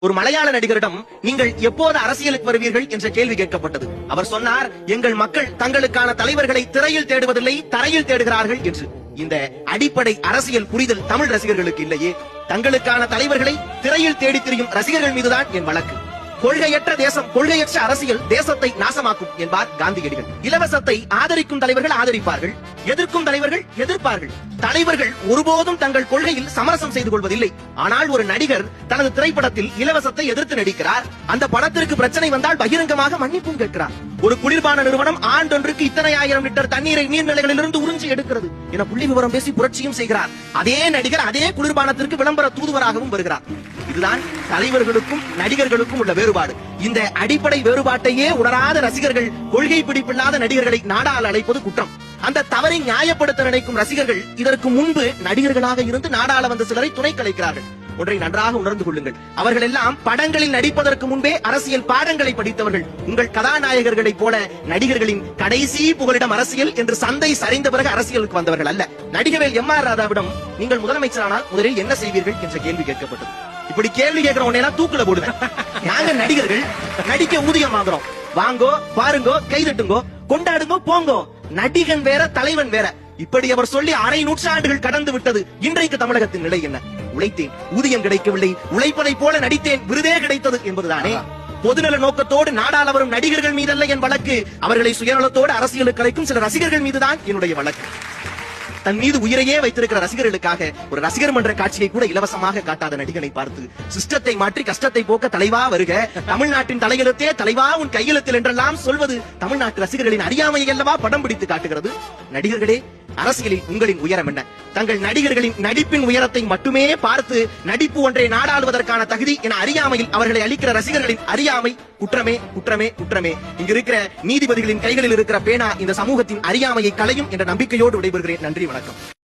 ஒரு மலையாள நடிகரிடம் நீங்கள் எப்போது அரசியலுக்கு வருவீர்கள் என்ற கேள்வி கேட்கப்பட்டது. அவர் சொன்னார் எங்கள் மக்கள் தங்களுக்கான தலைவர்களை திரையில் தேடுவதில்லை தரையில் தேடுகிறார்கள் என்று. இந்த அடிப்படை அரசியல் புரிதல் தமிழ் ரசிகர்களுக்கு இல்லையே. தங்களுக்கான தலைவர்களை திரையில் தேடித் திரியும் ரசிகர்கள் மீதுதான் என் வழக்கு. கொள்கையற்ற தேசம் கொள்கையற்ற அரசியல் தேசத்தை நாசமாக்கும் என்பார் காந்தியடிகள். இலவசத்தை ஆதரிக்கும் தலைவர்கள் ஆதரிப்பார்கள் எதிர்க்கும் தலைவர்கள் எதிர்ப்பார்கள். தலைவர்கள் ஒருபோதும் தங்கள் கொள்கையில் சமரசம் செய்து கொள்வதில்லை. ஆனால் ஒரு நடிகர் தனது திரைப்படத்தில் இலவசத்தை எதிர்த்து நடிக்கிறார். அந்த படத்திற்கு பிரச்சனை வந்தால் பகிரங்கமாக மன்னிப்பும் கேட்கிறார். ஒரு குளிர்பான நிறுவனம் ஆண்டொன்றுக்கு இத்தனை ஆயிரம் லிட்டர் தண்ணீரை நீர்நிலைகளிலிருந்து உறிஞ்சி எடுக்கிறது என புள்ளி விவரம் பேசி புரட்சியும் செய்கிறார். அதே நடிகர் அதே குளிர்பானத்திற்கு விளம்பர தூதுவராகவும் வருகிறார். இதுதான் தலைவர்களுக்கும் நடிகர்களுக்கும் உள்ள வேறுபாடு. இந்த அடிப்படை வேறுபாட்டையே உணராத ரசிகர்கள் கொள்கை பிடிப்பில்லாத நடிகர்களை நாடால் அழைப்பது குற்றம். அந்த தவறை நியாயப்படுத்த நினைக்கும் ரசிகர்கள் இதற்கு முன்பு நடிகர்களாக இருந்து நாடாள வந்த சிலரை துணை கலைக்கிறார்கள். ஒன்றை நன்றாக உணர்ந்து கொள்ளுங்கள். அவர்கள் எல்லாம் படங்களில் நடிப்பதற்கு முன்பே அரசியல் பாடங்களை படித்தவர்கள். உங்கள் கதாநாயகர்களைப் போல நடிகர்களின் கடைசி புகலிடம் அரசியல் என்று சந்தை சரிந்த பிறகு அரசியலுக்கு வந்தவர்கள் அல்ல. நடிகவேல் எம் ஆர் ராதாவிடம் நீங்கள் முதலமைச்சரானால் முதலில் என்ன செய்வீர்கள் என்ற கேள்வி கேட்கப்பட்டது. இப்படி கேள்வி கேட்கிற உடனே எல்லாம் தூக்குல போடுவேன். நாங்க நடிகர்கள் நடிக்க ஊதியம் வாங்குறோம். வாங்கோ பாருங்கோ கைதட்டுங்கோ கொண்டாடுங்கோ போங்கோ. நடிகன் வேற தலைவன் வேற. இப்படி அவர் சொல்லி அரை நூற்றாண்டுகள் கடந்து விட்டது. இன்றைக்கு தமிழகத்தின் நிலை என்ன? உழைத்தேன் ஊதியம் கிடைக்கவில்லை உழைப்பதை போல நடித்தேன் விருதே கிடைத்தது என்பதுதானே? பொதுநல நோக்கத்தோடு நாடாள வரும் நடிகர்கள் மீதல்ல என் வழக்கு. அவர்களை சுயநலத்தோடு அரசியலுக்கு அழைக்கும் சில ரசிகர்கள் மீதுதான் என்னுடைய வழக்கு. தன் மீது உயிரையே வைத்திருக்கிற ரசிகர்களுக்காக ஒரு ரசிகர் மன்ற காட்சியை கூட இலவசமாக காட்டாத நடிகனை பார்த்து சிஸ்டத்தை மாற்றி கஷ்டத்தை போக்க தலைவா வருக. தமிழ்நாட்டின் தலையெழுத்தே தலைவா உன் கையெழுத்தில் என்றெல்லாம் சொல்வது தமிழ்நாட்டு ரசிகர்களின் அறியாமையை அல்லவா படம் பிடித்து காட்டுகிறது. நடிகர்களே அரசியலில் உங்களின் உயரம் என்ன? தங்கள் நடிகர்களின் நடிப்பின் உயரத்தை மட்டுமே பார்த்து நடிப்பு ஒன்றை நாடாளுவதற்கான தகுதி என அறியாமையில் அவர்களை அளிக்கிற ரசிகர்களின் அறியாமை குற்றமே குற்றமே குற்றமே. இங்க இருக்கிற நீதிபதிகளின் கைகளில் இருக்கிற பேனா இந்த சமூகத்தின் அறியாமையை களையும் என்ற நம்பிக்கையோடு விடைபெறுகிறேன். நன்றி வணக்கம்